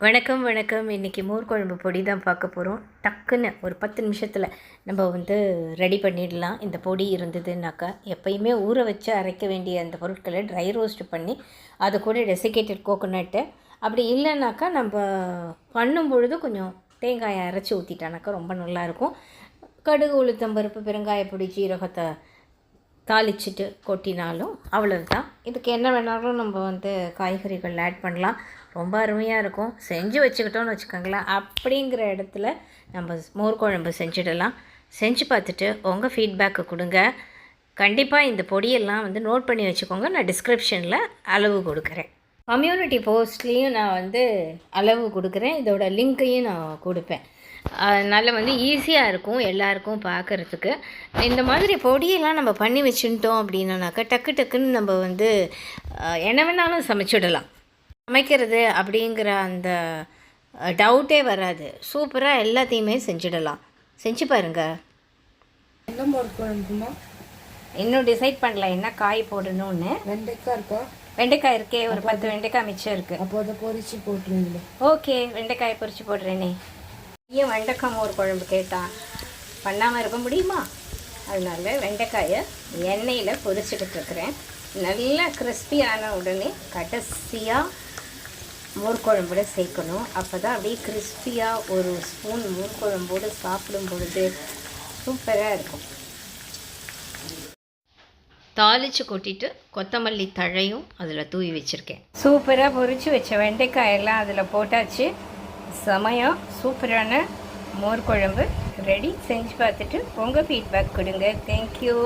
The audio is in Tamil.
வணக்கம் வணக்கம். இன்றைக்கி மோர்குழம்பு பொடி தான் பார்க்க போகிறோம் டக்குன்னு ஒரு பத்து நிமிஷத்தில் நம்ம வந்து ரெடி பண்ணிடலாம். இந்த பொடி இருந்ததுன்னாக்கா எப்பயுமே ஊற வச்சு அரைக்க வேண்டிய அந்த பொருட்களை ட்ரை ரோஸ்ட் பண்ணி அது கூட டெசிகேட்டட் கோகோனட்டு அப்படி இல்லைனாக்கா நம்ம பண்ணும் பொழுது கொஞ்சம் தேங்காயை அரைச்சி ஊற்றிட்டானாக்கா ரொம்ப நல்லாயிருக்கும் கடுகு உளுத்தம்பருப்பு பெருங்காய பொடி ஜீரகத்தை தாளிச்சிட்டு கொட்டினாலும் அவ்வளவுதான். இதுக்கு என்ன வேணாலும் நம்ம வந்து காய்கறிகள் ஆட் பண்ணலாம். ரொம்ப அருமையாக இருக்கும். செஞ்சு வச்சுக்கிட்டோம்னு வச்சுக்கோங்களேன். அப்படிங்கிற இடத்துல நம்ம மோர் குழம்பு செஞ்சிடலாம். செஞ்சு பார்த்துட்டு உங்கள் ஃபீட்பேக்கை கொடுங்க. கண்டிப்பாக இந்த பொடியெல்லாம் வந்து நோட் பண்ணி வச்சுக்கோங்க. நான் டிஸ்கிரிப்ஷனில் அளவு கொடுக்குறேன். கம்யூனிட்டி போஸ்ட்லேயும் நான் வந்து அளவு கொடுக்குறேன். இதோட லிங்க்கையும் நான் கொடுப்பேன். அதனால் வந்து ஈஸியாக இருக்கும் எல்லாருக்கும் பார்க்குறதுக்கு இந்த மாதிரி பொடியெல்லாம் நம்ம பண்ணி வச்சுட்டோம் அப்படின்னாக்கா டக்கு டக்குன்னு நம்ம வந்து என்ன வேணாலும் சமைச்சிடலாம். சமைக்கிறது அப்படிங்கிற அந்த டவுட்டே வராது. சூப்பராக எல்லாத்தையுமே செஞ்சிடலாம். செஞ்சு பாருங்கள் என்ன குழம்புமா இன்னும் டிசைட் பண்ணல என்ன காய் போடணும்னு. வெண்டைக்காய் இருக்கா? வெண்டைக்காய் இருக்கே ஒரு பத்து வெண்டைக்காய் மிச்சம் இருக்குது அப்போ அதை பொரிச்சு போட்டுருவீங்களே. ஓகே வெண்டைக்காய் பொரிச்சு போடுறேனே. ஏன் வெண்டைக்காய் மோர் குழம்பு கேட்டான் பண்ணாமல் இருக்க முடியுமா? அதனால வெண்டைக்காயை எண்ணெயில் பொரிச்சுக்கிட்டு இருக்கிறேன். நல்லா கிறிஸ்பியான உடனே கடைசியாக மோர் குழம்போட சேர்க்கணும். அப்போ தான் அப்படியே கிறிஸ்பியாக ஒரு ஸ்பூன் மோர் குழம்போடு சாப்பிடும் பொழுது சூப்பராக இருக்கும். தாளித்து கொட்டிட்டு கொத்தமல்லி தழையும் அதில் தூவி வச்சுருக்கேன். சூப்பராக பொரிச்சு வச்ச வெண்டைக்காயெல்லாம் அதில் போட்டாச்சு. செமையாக சூப்பரான மோர் குழம்பு. ரெடி செஞ்சு பார்த்துட்டு உங்கள் ஃபீட்பேக் கொடுங்க. தேங்க்யூ